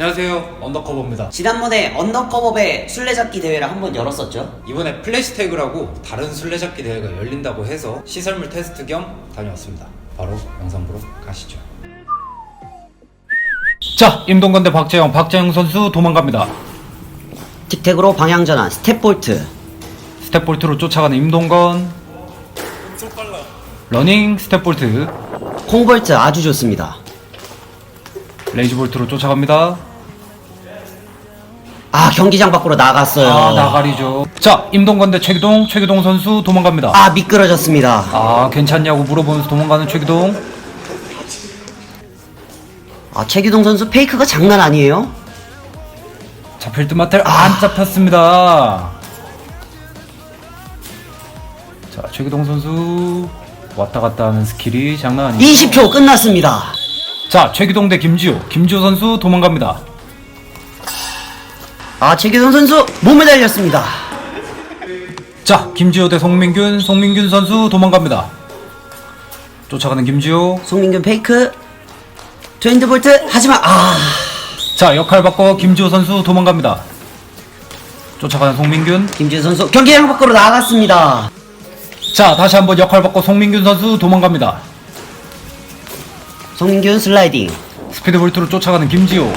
안녕하세요. 언더커버입니다. 지난번에 언더커버배 술래잡기 대회를 한번 열었었죠. 이번에 플래시태그라고 다른 술래잡기 대회가 열린다고 해서 시설물 테스트 겸 다녀왔습니다. 바로 영상 보러 가시죠. 자 임동건 대 박재영 박재영 선수 도망갑니다. 틱택으로 방향 전환, 스텝 볼트. 스텝 볼트로 쫓아가는 임동건. 러닝 스텝 볼트. 콩볼트 아주 좋습니다. 레이즈 볼트로 쫓아갑니다. 아 경기장 밖으로 나갔어요. 아 나가리죠 자 임동건 대 최기동 최기동 선수 도망갑니다 아, 미끄러졌습니다. 아 괜찮냐고 물어보면서 도망가는 최기동 아 최기동 선수 페이크가 장난 아니에요. 잡힐 듯 마틀 안 잡혔습니다. 자 최기동 선수 왔다 갔다 하는 스킬이 장난 아니죠. 20초 끝났습니다. 자 최기동 대 김지호 김지호 선수 도망갑니다. 아 최기동 선수 몸에 달렸습니다. 자 김지호 대 송민균 송민균 선수 도망갑니다. 쫓아가는 김지호 송민균 페이크. 트윈드 볼트 하지만 아 자 역할 바꿔 김지호 선수 도망갑니다. 쫓아가는 송민균 김지우 선수 경기장 밖으로 나갔습니다. 자 다시 한번 역할 바꿔 송민균 선수 도망갑니다. 송민균 슬라이딩. 스피드 볼트로 쫓아가는 김지호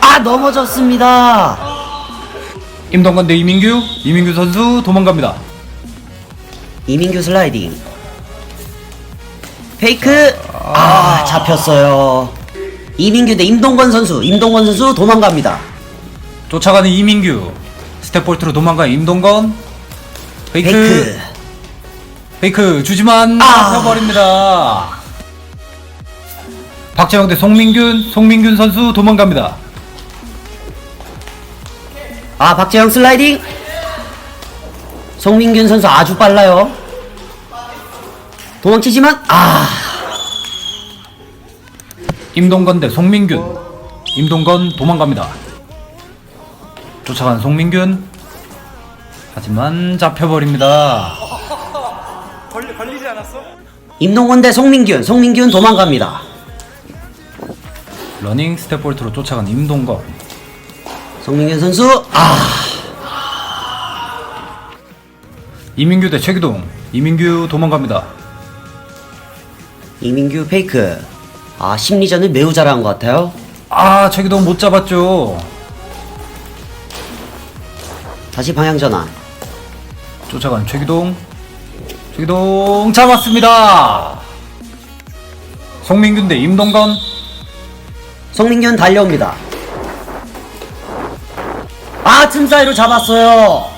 아 넘어졌습니다. 임동건 대 이민규 이민규 선수 도망갑니다. 이민규 슬라이딩. 페이크. 아 잡혔어요. 이민규 대 임동건 선수. 임동건 선수 도망갑니다. 쫓아가는 이민규 스텝 볼트로 도망가는 임동건 페이크 페이크. 페이크, 주지만 아. 잡혀버립니다 박재영 대 송민균 송민균 선수 도망갑니다 아 박재영 슬라이딩. 송민균 선수 아주 빨라요. 도망치지만 아 임동건 대 송민균 임동건 도망갑니다 쫓아가는 송민균 하지만 잡혀버립니다 임동건 대 송민균. 송민균 도망갑니다. 러닝 스텝 볼트로 쫓아가는 임동건 송민균 선수 아 이민규 대 최기동 이민규 도망갑니다 이민규 페이크. 아 심리전을 매우 잘한 것 같아요. 아 최기동 못 잡았죠 다시 방향 전환. 쫓아가는 최기동 최기동 잡았습니다 송민균 대 임동건 송민균 달려옵니다. 아, 틈 사이로 잡았어요.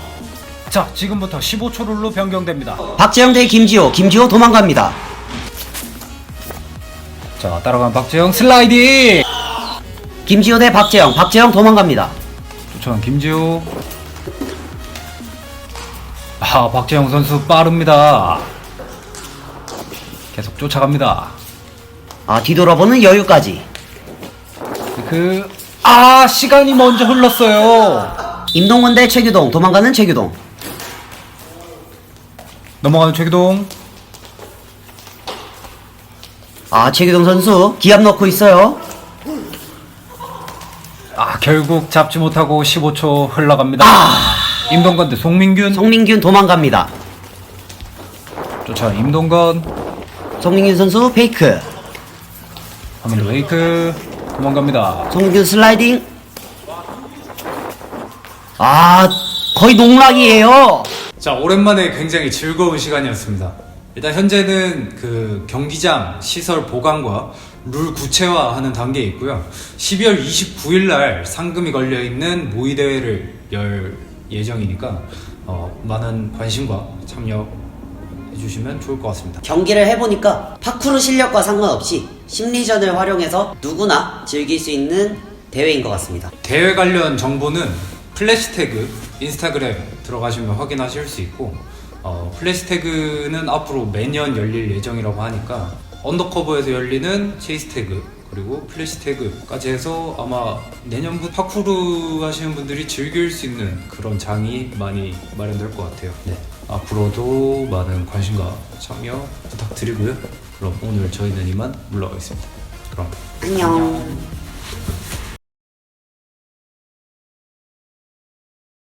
자 지금부터 15초 룰로 변경됩니다 박재영 대 김지호. 김지호 도망갑니다. 자 따라가는 박재영 슬라이딩 김지호 대 박재영. 박재영 도망갑니다. 쫓아가는 김지호 아 박재영 선수 빠릅니다 계속 쫓아갑니다 아, 뒤돌아보는 여유까지. 그 아 시간이 먼저 흘렀어요 임동원 대 최규동. 도망가는 최규동. 넘어가는 최기동 아, 최규동 선수 기합 넣고 있어요. 아 결국 잡지 못하고 15초 흘러갑니다 아, 임동건 대 송민균 송민균 도망갑니다. 쫓아가는 임동건 송민균 선수 페이크. 하면도 웨이크 도망갑니다 송민균 슬라이딩. 아, 거의 농락이에요. 자 오랜만에 굉장히 즐거운 시간이었습니다 일단 현재는 그 경기장 시설 보강과 룰 구체화하는 단계에 있고요 12월 29일 날 상금이 걸려 있는 모의 대회를 열 예정이니까 어, 많은 관심과 참여 해 주시면 좋을 것 같습니다 경기를 해보니까 파쿠르 실력과 상관없이 심리전을 활용해서 누구나 즐길 수 있는 대회인 것 같습니다. 대회 관련 정보는 플래시태그 인스타그램 들어가시면 확인하실 수 있고 어, 플래시태그는 앞으로 매년 열릴 예정이라고 하니까 언더커버에서 열리는 체이스태그 그리고 플래시태그까지 해서 아마 내년부터 파쿠르 하시는 분들이 즐길 수 있는 그런 장이 많이 마련될 것 같아요 네. 앞으로도 많은 관심과 참여 부탁드리고요. 그럼 오늘 저희는 이만 물러가겠습니다. 그럼 안녕.